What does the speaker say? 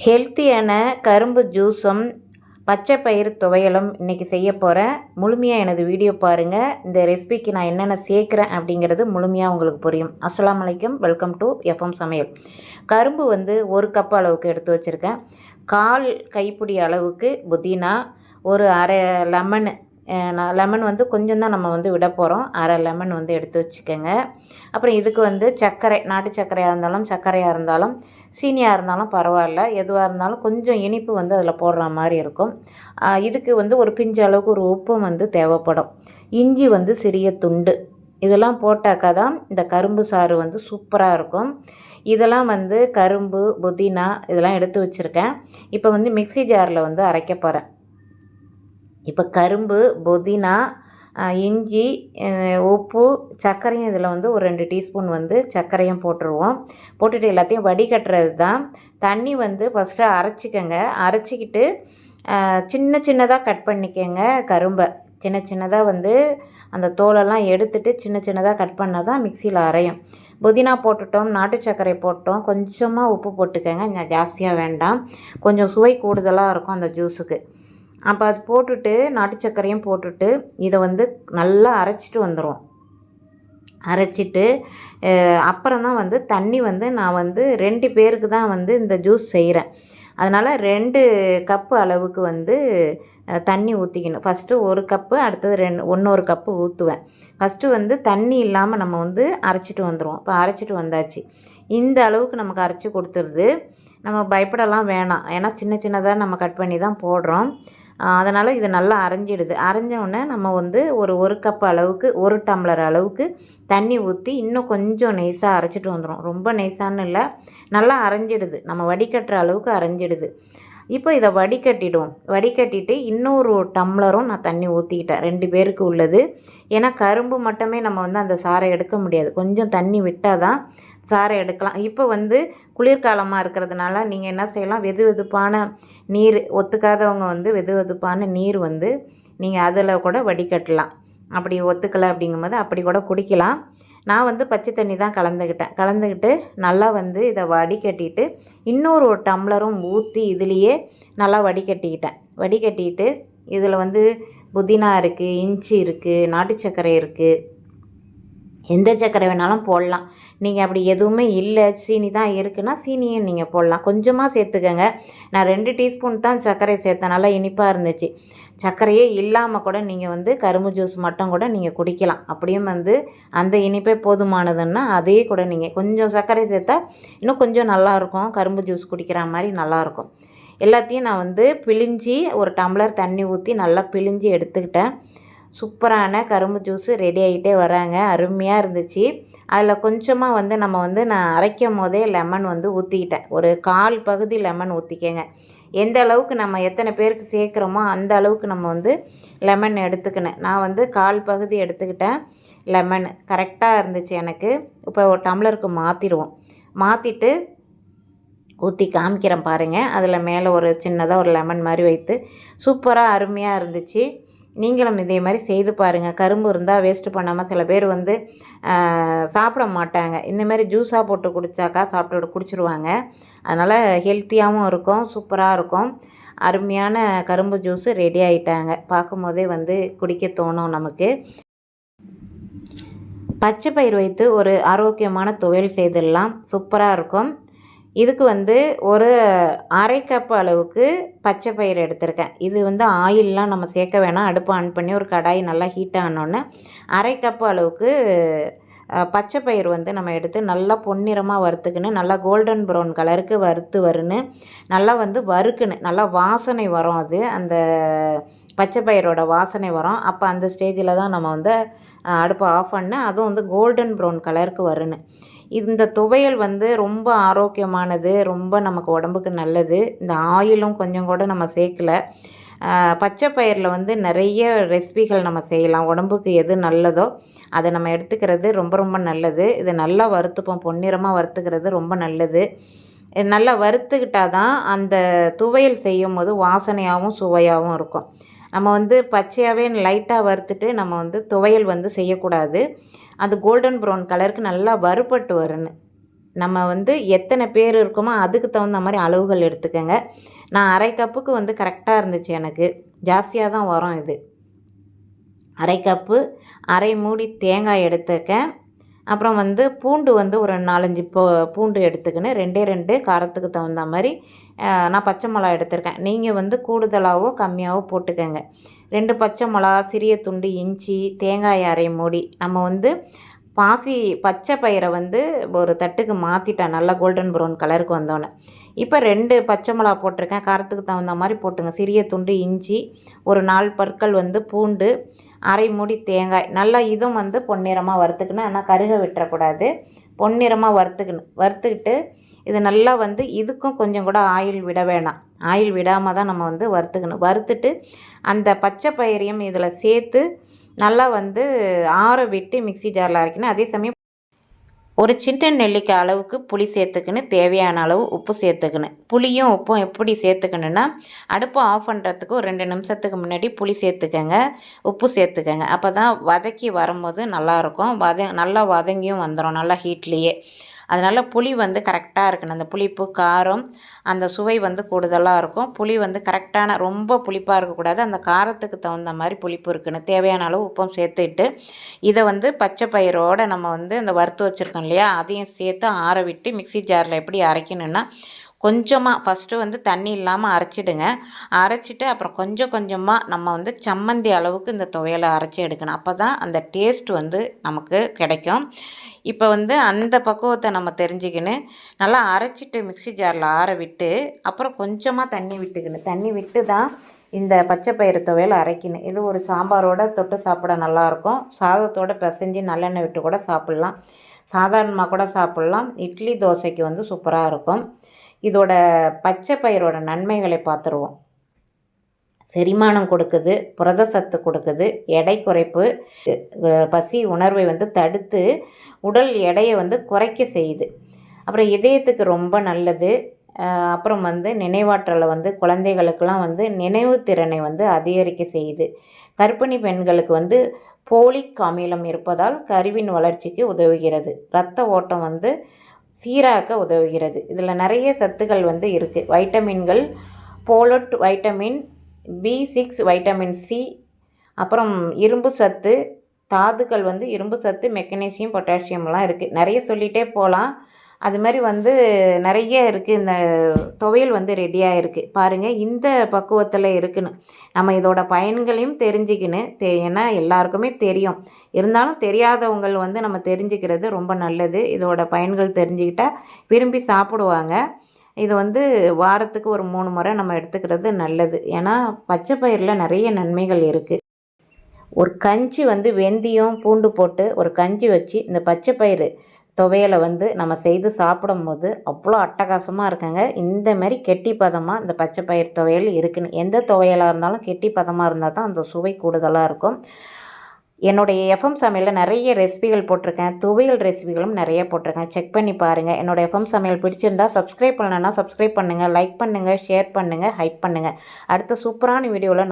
ஹெல்த்தியான கரும்பு ஜூஸும் பச்சை பயிறு துவையலும் இன்றைக்கி செய்ய போகிறேன் முழுமையாக எனது வீடியோ பாருங்கள் இந்த ரெசிபிக்கு நான் என்னென்ன சேர்க்குறேன் அப்படிங்கிறது முழுமையாக உங்களுக்கு புரியும். அஸ்லாம் அலைக்கும். வெல்கம் டு எஃப்எம் சமையல். கரும்பு வந்து ஒரு கப் அளவுக்கு எடுத்து வச்சுருக்கேன். கால் கைப்பிடி அளவுக்கு புதினா ஒரு அரை லெமனு லெமன் வந்து கொஞ்சம் தான் நம்ம வந்து விட போகிறோம் அரை லெமன் வந்து எடுத்து வச்சுக்கோங்க. அப்புறம் இதுக்கு வந்து சர்க்கரை நாட்டு சர்க்கரையாக இருந்தாலும் சர்க்கரையாக இருந்தாலும் சீனியாக இருந்தாலும் பரவாயில்ல. எதுவாக இருந்தாலும் கொஞ்சம் இனிப்பு வந்து அதில் போடுற மாதிரி இருக்கும். இதுக்கு வந்து ஒரு பிஞ்ச அளவுக்கு ஒரு உப்பும் வந்து தேவைப்படும். இஞ்சி வந்து சிறிய துண்டு. இதெல்லாம் போட்டாக்கா தான் இந்த கரும்பு சாறு வந்து சூப்பராக இருக்கும். இதெல்லாம் வந்து கரும்பு புதினா இதெல்லாம் எடுத்து வச்சுருக்கேன். இப்போ வந்து மிக்ஸி ஜாரில் வந்து அரைக்க போகிறேன் இப்போ கரும்பு புதினா இஞ்சி உப்பு சர்க்கரையும் இதில் வந்து ஒரு ரெண்டு டீஸ்பூன் வந்து சர்க்கரையும் போட்டுருவோம். போட்டுட்டு எல்லாத்தையும் வடிகட்டுறது தான். தண்ணி வந்து ஃபஸ்ட்டு அரைச்சிக்கங்க. அரைச்சிக்கிட்டு சின்ன சின்னதாக கட் பண்ணிக்கங்க கரும்பை. சின்ன சின்னதாக வந்து அந்த தோலெல்லாம் எடுத்துட்டு சின்ன சின்னதாக கட் பண்ணால் தான் மிக்சியில் அரையும். புதினா போட்டுட்டோம் நாட்டு சர்க்கரை போட்டோம். கொஞ்சமாக உப்பு போட்டுக்கோங்க. ஜாஸ்தியாக வேண்டாம். கொஞ்சம் சுவை கூடுதலாக இருக்கும் அந்த ஜூஸுக்கு அப்போ அது போட்டுட்டு நாட்டு சர்க்கரையும் போட்டுட்டு இதை வந்து நல்லா அரைச்சிட்டு வந்துடும் அரைச்சிட்டு அப்புறம் தான் வந்து தண்ணி வந்து நான் வந்து ரெண்டு பேருக்கு தான் வந்து இந்த ஜூஸ் செய்கிறேன் அதனால் ரெண்டு கப்பு அளவுக்கு வந்து தண்ணி ஊற்றிக்கணும் ஃபஸ்ட்டு ஒரு கப்பு அடுத்தது ரெண்டு ஒன்றொரு கப்பு ஊற்றுவேன் ஃபஸ்ட்டு வந்து தண்ணி இல்லாமல் நம்ம வந்து அரைச்சிட்டு வந்துடுவோம் இப்போ அரைச்சிட்டு வந்தாச்சு. இந்த அளவுக்கு நமக்கு அரைச்சி கொடுத்துருது. நம்ம பயப்படலாம் வேணாம். ஏன்னா சின்ன சின்னதாக நம்ம கட் பண்ணி தான் போடுறோம். அதனால் இது நல்லா அரைஞ்சிடுது. அரைஞ்சோடனே நம்ம வந்து ஒரு ஒரு கப் அளவுக்கு ஒரு டம்ளர் அளவுக்கு தண்ணி ஊற்றி இன்னும் கொஞ்சம் நைஸாக அரைச்சிட்டு வந்துடும் ரொம்ப நெய்ஸான்னு இல்லை நல்லா அரைஞ்சிடுது. நம்ம வடிகட்டுற அளவுக்கு அரைஞ்சிடுது. இப்போ இதை வடிகட்டிடுவோம். வடிகட்டிட்டு இன்னொரு டம்ளரும் நான் தண்ணி ஊற்றிக்கிட்டேன் ரெண்டு பேருக்கு உள்ளது. ஏன்னா கரும்பு மட்டுமே நம்ம வந்து அந்த சாறை எடுக்க முடியாது. கொஞ்சம் தண்ணி விட்டால் தான் சாறை எடுக்கலாம். இப்போ வந்து குளிர்காலமாக இருக்கிறதுனால நீங்கள் என்ன செய்யலாம்? வெது வெதுப்பான நீர் ஒத்துக்காதவங்க வந்து வெது வெதுப்பான நீர் வந்து நீங்கள் அதில் கூட வடிகட்டலாம். அப்படி ஒத்துக்கலை அப்படிங்கும்போது அப்படி கூட குடிக்கலாம். நான் வந்து பச்சை தண்ணி தான் கலந்துக்கிட்டேன் கலந்துக்கிட்டு நல்லா வந்து இதை வடிகட்டிட்டு இன்னொரு ஒரு டம்ளரும் ஊற்றி இதுலேயே நல்லா வடிகட்டிக்கிட்டேன். வடிகட்டிட்டு இதில் வந்து புதினா இருக்குது இஞ்சி இருக்குது நாட்டு சர்க்கரை இருக்குது எந்த சர்க்கரை வேணாலும் போடலாம். நீங்கள் அப்படி எதுவுமே இல்லை சீனி தான் இருக்குன்னா சீனியும் நீங்கள் போடலாம். கொஞ்சமாக சேர்த்துக்கங்க. நான் ரெண்டு டீஸ்பூன் தான் சர்க்கரை சேர்த்தேன். நல்லா இனிப்பாக இருந்துச்சு. சர்க்கரையே இல்லாமல் கூட நீங்கள் வந்து கரும்பு ஜூஸ் மட்டும் கூட நீங்கள் குடிக்கலாம். அப்படியும் வந்து அந்த இனிப்பே போதுமானதுன்னா அதையே கூட நீங்கள் கொஞ்சம் சர்க்கரை சேர்த்தா இன்னும் கொஞ்சம் நல்லாயிருக்கும் கரும்பு ஜூஸ் குடிக்கிற மாதிரி நல்லாயிருக்கும் எல்லாத்தையும் நான் வந்து பிழிஞ்சி ஒரு டம்ளர் தண்ணி ஊற்றி நல்லா பிழிஞ்சி எடுத்துக்கிட்டேன். சூப்பரான கரும்பு ஜூஸு ரெடி ஆகிட்டே வராங்க. அருமையாக இருந்துச்சு. அதில் கொஞ்சமாக வந்து நம்ம வந்து நான் அரைக்கும் போதே லெமன் வந்து ஊற்றிக்கிட்டேன் ஒரு கால் பகுதி லெமன் ஊற்றிக்கங்க எந்த அளவுக்கு நம்ம எத்தனை பேருக்கு சேர்க்குறோமோ அந்த அளவுக்கு நம்ம வந்து லெமன் எடுத்துக்கினேன் நான் வந்து கால் பகுதி எடுத்துக்கிட்டேன் லெமன் கரெக்டாக இருந்துச்சு எனக்கு. இப்போ ஒரு டம்ளருக்கு மாற்றிடுவோம் மாற்றிட்டு ஊற்றி காமிக்கிறேன் பாருங்கள் அதில் மேலே ஒரு சின்னதாக ஒரு லெமன் மாதிரி வைத்து. சூப்பராக அருமையாக இருந்துச்சு. நீங்களும் இதே மாதிரி செய்து பாருங்கள் கரும்பு இருந்தால் வேஸ்ட்டு பண்ணாமல் சில பேர் வந்து சாப்பிட மாட்டாங்க. இந்த மாதிரி ஜூஸாக போட்டு குடித்தாக்கா சாப்பிட்டு குடிச்சிருவாங்க. அதனால் ஹெல்த்தியாகவும் இருக்கும் சூப்பராக இருக்கும். அருமையான கரும்பு ஜூஸு ரெடி ஆகிட்டாங்க பார்க்கும்போதே வந்து குடிக்க தோணும் நமக்கு. பச்சை பயிர் வைத்து ஒரு ஆரோக்கியமான துவையல் செய்திடலாம். சூப்பராக இருக்கும். இதுக்கு வந்து ஒரு அரை கப் அளவுக்கு பச்சை பயிர் எடுத்திருக்கேன். இது வந்து ஆயிலெலாம் நம்ம சேர்க்க வேணாம். அடுப்பு ஆன் பண்ணி ஒரு கடாய் நல்லா ஹீட் ஆனோடனே அரை கப் அளவுக்கு பச்சை பயிர் வந்து நம்ம எடுத்து நல்லா பொன்னிறமாக வறுத்துக்கின்னு நல்லா கோல்டன் ப்ரௌன் கலருக்கு வறுத்து வருன்னு நல்லா வந்து வறுக்குன்னு நல்லா வாசனை வரும் அது. அந்த பச்சை பயிரோட வாசனை வரும். அப்போ அந்த ஸ்டேஜில் தான் நம்ம வந்து அடுப்பை ஆஃப் பண்ண அதுவும் வந்து கோல்டன் ப்ரௌன் கலருக்கு வருன்னு. இந்த துவையல் வந்து ரொம்ப ஆரோக்கியமானது ரொம்ப நமக்கு உடம்புக்கு நல்லது. இந்த ஆயிலும் கொஞ்சம் கூட நம்ம சேர்க்கல. பச்சை பயிரில் வந்து நிறைய ரெசிபிகள் நம்ம செய்யலாம். உடம்புக்கு எது நல்லதோ அதை நம்ம எடுத்துக்கிறது ரொம்ப ரொம்ப நல்லது. இது நல்லா வறுத்துப்போம். பொன்னிறமாக வறுத்துக்கிறது ரொம்ப நல்லது. நல்லா வறுத்துக்கிட்டால் தான் அந்த துவையல் செய்யும் போது வாசனையாகவும் சுவையாகவும் இருக்கும். நம்ம வந்து பச்சையாகவே லைட்டாக வறுத்துட்டு நம்ம வந்து துவையல் வந்து செய்யக்கூடாது. அது கோல்டன் ப்ரௌன் கலருக்கு நல்லா வறுபட்டு வரணும் நம்ம வந்து எத்தனை பேர் இருக்கோமோ அதுக்கு தகுந்த மாதிரி அளவுகள் எடுத்துக்கோங்க. நான் அரை கப்புக்கு வந்து கரெக்டாக இருந்துச்சு எனக்கு. ஜாஸ்தியாக தான் வரும் இது. அரை கப்பு அரை மூடி தேங்காய் எடுத்துருக்கேன். அப்புறம் வந்து பூண்டு வந்து ஒரு நாலஞ்சு பூ பூண்டு எடுத்துக்கின்னு ரெண்டே ரெண்டு காரத்துக்கு தகுந்த மாதிரி நான் பச்சை மிளகா எடுத்திருக்கேன். நீங்கள் வந்து கூடுதலாகவோ கம்மியாகவோ போட்டுக்கோங்க. ரெண்டு பச்சை மிளகா சிறிய துண்டு இஞ்சி தேங்காய் அரை மூடி. நம்ம வந்து பாசி பச்சை பயிரை வந்து ஒரு தட்டுக்கு மாற்றிட்டேன் நல்லா கோல்டன் ப்ரௌன் கலருக்கு வந்தோடனே இப்போ ரெண்டு பச்சை மிளகா போட்டிருக்கேன். காரத்துக்கு தகுந்த மாதிரி போட்டுங்க. சிறிய துண்டு இஞ்சி ஒரு நாலு பற்கள் வந்து பூண்டு அரை மூடி தேங்காய். நல்லா இதுவும் வந்து பொன்னிறமாக வறுத்துக்கணும். ஆனால் கருக விட்டுறக்கூடாது. பொன்னிறமாக வறுத்துக்கணும். வறுத்துக்கிட்டு இது நல்லா வந்து இதுக்கும் கொஞ்சம் கூட ஆயில் விட வேணாம். ஆயில் விடாமல் தான் நம்ம வந்து வறுத்துக்கணும். வறுத்துட்டு அந்த பச்சை பயிரையும் இதில் சேர்த்து நல்லா வந்து ஆற விட்டு மிக்ஸி ஜாரில் அரைக்கணும். அதே சமயம் ஒரு சின்ன நெல்லிக்காய் அளவுக்கு புளி சேர்த்துக்கணும் தேவையான அளவு உப்பு சேர்த்துக்கணும் புளியும் உப்பும் எப்படி சேர்த்துக்கணுன்னா அடுப்பு ஆஃப் பண்ணுறதுக்கு ஒரு ரெண்டு நிமிஷத்துக்கு முன்னாடி புளி சேர்த்துக்கங்க உப்பு சேர்த்துக்கங்க. அப்போ தான் வதக்கி வரும்போது நல்லாயிருக்கும் வத நல்லா வதங்கியும் வந்துடும் நல்லா ஹீட்லேயே அதனால் புளி வந்து கரெக்டாக இருக்கணும். அந்த புளிப்பு காரம் அந்த சுவை வந்து கூடுதலாக இருக்கும். புளி வந்து கரெக்டான ரொம்ப புளிப்பாக இருக்கக்கூடாது. அந்த காரத்துக்கு தகுந்த மாதிரி புளிப்பு இருக்கணும். தேவையான அளவு உப்பும் சேர்த்துட்டு இதை வந்து பச்சை பயிரோடு நம்ம வந்து இந்த வறுத்து வச்சுருக்கோம் இல்லையா? அதையும் சேர்த்து ஆற விட்டு மிக்ஸி ஜாரில் எப்படி அரைக்கணுன்னா கொஞ்சமாக ஃபஸ்ட்டு வந்து தண்ணி இல்லாமல் அரைச்சிடுங்க. அரைச்சிட்டு அப்புறம் கொஞ்சம் கொஞ்சமாக நம்ம வந்து சம்மந்தி அளவுக்கு இந்த துவையலை அரைச்சி எடுக்கணும். அப்போ தான் அந்த டேஸ்ட் வந்து நமக்கு கிடைக்கும். இப்போ வந்து அந்த பக்குவத்தை நம்ம தெரிஞ்சுக்கின்னு நல்லா அரைச்சிட்டு மிக்ஸி ஜாரில் ஆற விட்டு அப்புறம் கொஞ்சமாக தண்ணி விட்டுக்கணும். தண்ணி விட்டு தான் இந்த பச்சை பயிறு துவையல் அரைக்கணும். இது ஒரு சாம்பாரோட தொட்டு சாப்பிட நல்லாயிருக்கும் சாதத்தோட பிசைஞ்சு நல்லெண்ணெய் விட்டு கூட சாப்பிட்லாம். சாதாரணமாக கூட சாப்பிட்லாம். இட்லி தோசைக்கு வந்து சூப்பராக இருக்கும். இதோட பச்சை பயிரோட நன்மைகளை பார்த்துருவோம். செரிமானம் கொடுக்குது புரத சத்து கொடுக்குது எடை குறைப்பு பசி உணர்வை வந்து தடுத்து உடல் எடையை வந்து குறைக்க செய்யுது. அப்புறம் இதயத்துக்கு ரொம்ப நல்லது. அப்புறம் வந்து நினைவாற்றலை வந்து குழந்தைகளுக்கெல்லாம் வந்து நினைவு திறனை வந்து அதிகரிக்க செய்யுது. கர்ப்பிணி பெண்களுக்கு வந்து போலிக் அமிலம் இருப்பதால் கருவின் வளர்ச்சிக்கு உதவுகிறது. இரத்த ஓட்டம் வந்து சீராக்க உதவுகிறது. இதில் நிறைய சத்துக்கள் வந்து இருக்குது வைட்டமின்கள் folate vitamin B six vitamin C அப்புறம் இரும்பு சத்து தாதுக்கள் வந்து இரும்பு சத்து மெக்னீசியம் பொட்டாசியம்லாம் இருக்குது நிறைய சொல்லிகிட்டே போகலாம். அது மாதிரி வந்து நிறைய இருக்குது இந்த துவையல் வந்து ரெடியாக இருக்குது பாருங்கள் இந்த பக்குவத்தில் இருக்குன்னு நம்ம இதோட பயன்களையும் தெரிஞ்சுக்கின்னு தெ ஏன்னா எல்லாருக்குமே தெரியும். இருந்தாலும் தெரியாதவங்கள் வந்து நம்ம தெரிஞ்சுக்கிறது ரொம்ப நல்லது. இதோட பயன்கள் தெரிஞ்சுக்கிட்டா விரும்பி சாப்பிடுவாங்க. இது வந்து வாரத்துக்கு ஒரு மூணு முறை நம்ம எடுத்துக்கிறது நல்லது. ஏன்னா பச்சை பயிரில் நிறைய நன்மைகள் இருக்குது ஒரு கஞ்சி வந்து வெந்தயம் பூண்டு போட்டு ஒரு கஞ்சி வச்சு இந்த பச்சை பயிறு துவையலை வந்து நம்ம செய்து சாப்பிடும்போது அவ்வளோ அட்டகாசமாக இருக்குங்க. இந்த மாதிரி கெட்டி பதமாக இந்த பச்சை பயிர் துவையல் இருக்குன்னு. எந்த துவையலாக இருந்தாலும் கெட்டி பதமாக இருந்தால் தான் அந்த சுவை கூடுதலாக இருக்கும். என்னுடைய எஃப்எம் சமையலில் நிறைய ரெசிபிகள் போட்டிருக்கேன். துவையல் ரெசிபிகளும் நிறைய போட்டிருக்கேன். செக் பண்ணி பாருங்கள் என்னோடய எஃப்எம் சமையல் பிடிச்சிருந்தா சப்ஸ்கிரைப் பண்ணலன்னா சப்ஸ்கிரைப் பண்ணுங்கள் லைக் பண்ணுங்கள் ஷேர் பண்ணுங்கள் ஹைப் பண்ணுங்கள் அடுத்த சூப்பரான வீடியோவில் நம்ம